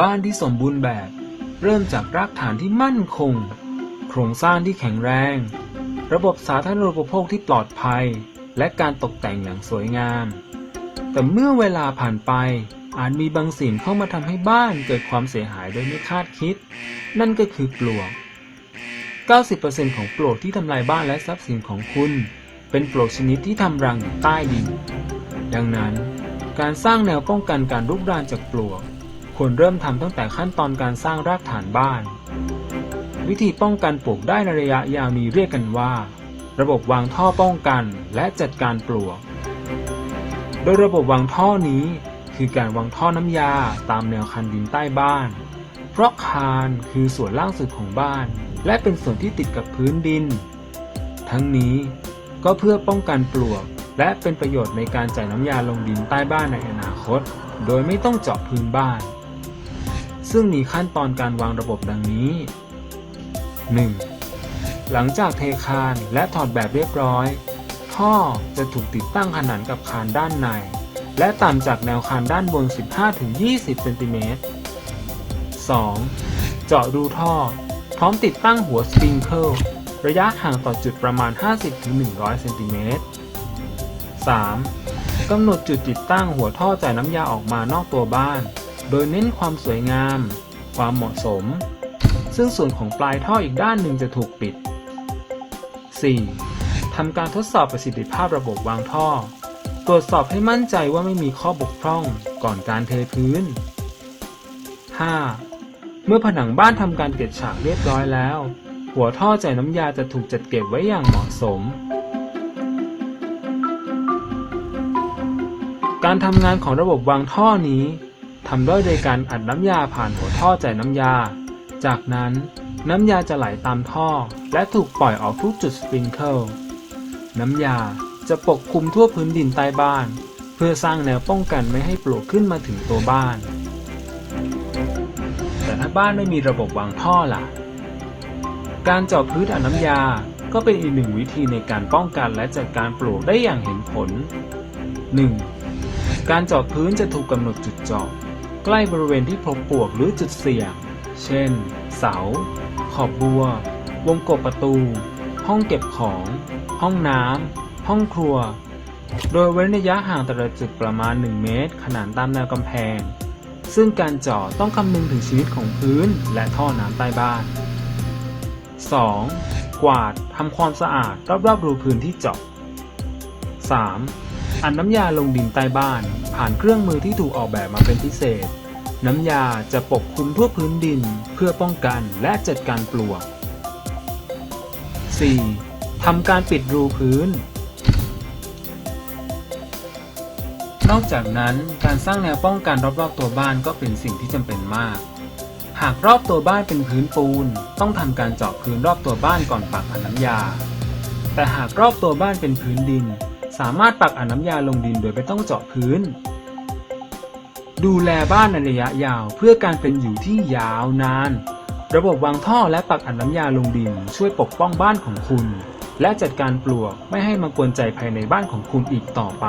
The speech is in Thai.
บ้านที่สมบูรณ์แบบ เริ่มจากรากฐานที่มั่นคง โครงสร้างที่แข็งแรง ระบบสาธารณูปโภคที่ปลอดภัย และการตกแต่งอย่างสวยงาม แต่เมื่อเวลาผ่านไปอาจมีบางสิ่งเข้ามาทำให้บ้านเกิดความเสียหายโดยไม่คาดคิด นั่นก็คือปลวก 90%ของปลวกที่ทำลายบ้านและทรัพย์สินของคุณ เป็นปลวกชนิดที่ทำรังอยู่ใต้ดิน ดังนั้น การสร้างแนวป้องกันการรุกรานจากปลวก ควรเริ่มทำตั้งแต่ขั้นตอนการสร้างรากฐานบ้าน วิธีป้องกันปลวกได้ในระยะยาวนี้เรียกกันว่า ระบบวางท่อป้องกันและจัดการปลวก โดยระบบวางท่อนี้คือการวางท่อน้ำยาตามแนวคันดินใต้บ้าน เพราะคานคือส่วนล่างสุดของบ้าน และเป็นส่วนที่ติดกับพื้นดิน ทั้งนี้ก็เพื่อป้องกันปลวก และเป็นประโยชน์ในการจ่ายน้ำยาลงดินใต้บ้านในอนาคต โดยไม่ต้องเจาะพื้นบ้าน ซึ่งมีขั้นตอนการวางระบบดังนี้ 1. หลังจากเทคานและถอดแบบเรียบร้อย ท่อจะถูกติดตั้งขนานกับคานด้านใน และต่ำจากแนวคานด้านบน 15-20 เซนติเมตร 2. เจาะรูท่อ พร้อมติดตั้งหัวสปริงเกิลระยะห่างต่อจุดประมาณ 50-100 เซนติเมตร 3. กำหนดจุดติดตั้งหัวท่อจ่ายน้ำยาออกมานอกตัวบ้าน โดยเน้นความสวยงาม ความเหมาะสม ซึ่งส่วนของปลายท่ออีกด้านหนึ่งจะถูกปิด 4. ทำการทดสอบประสิทธิภาพระบบวางท่อ ตรวจสอบให้มั่นใจว่าไม่มีข้อบกพร่องก่อนการเทพื้น 5. เมื่อผนังบ้านทำการเก็บฉากเรียบร้อยแล้ว หัวท่อจ่ายน้ำยาจะถูกจัดเก็บไว้อย่างเหมาะสม การทำงานของระบบวางท่อนี้ ทำด้วยโดยการอัดน้ำยาผ่านหัวท่อจ่ายน้ำยา จากนั้นน้ำยาจะไหลตามท่อ และถูกปล่อยออกทุกจุดสปริงเกิลน้ำยาจะปกคลุมทั่วพื้นดินใต้บ้าน เพื่อสร้างแนวป้องกันไม่ให้ปลวกขึ้นมาถึงตัวบ้าน แต่ถ้าบ้านไม่มีระบบวางท่อล่ะ การเจาะพื้นอัดน้ำยาก็เป็นอีกหนึ่งวิธีในการป้องกันและจัดการปลวกได้อย่างเห็นผล 1. การเจาะพื้นจะถูกกำหนดจุดเจาะ ใกล้บริเวณที่พบปวกหรือจุดเสี่ยง เช่น เสา ขอบบัว วงกบประตู ห้องเก็บของ ห้องน้ำ ห้องครัว โดยเว้นระยะห่างแต่ละจุดประมาณ 1 เมตร ขนานตามแนวกำแพง ซึ่งการเจาะต้องคำนึงถึงชีวิตของพื้นและท่อน้ำใต้บ้าน 2. กวาดทำความสะอาดรอบๆรูพื้นที่เจาะ 3. อัดน้ำยาลงดินใต้บ้าน ผ่านเครื่องมือที่ถูกออกแบบมาเป็นพิเศษ น้ำยาจะปกคลุมทั่วพื้นดินเพื่อป้องกันและจัดการปลวก 4. ทำการปิดรูพื้น นอกจากนั้นการสร้างแนวป้องกันรอบๆตัวบ้านก็เป็นสิ่งที่จำเป็นมาก หากรอบตัวบ้านเป็นพื้นปูน ต้องทำการเจาะพื้นรอบตัวบ้านก่อนปักอัดน้ำยา แต่หากรอบตัวบ้านเป็นพื้นดิน สามารถปักอัดน้ำยาลงดินโดยไม่ต้องเจาะพื้น ดูแลบ้านในระยะยาวเพื่อการเป็นอยู่ที่ยาวนาน ระบบวางท่อและปักอัดน้ำยาลงดินช่วยปกป้องบ้านของคุณ และจัดการปลวกไม่ให้มากวนใจภายในบ้านของคุณอีกต่อไป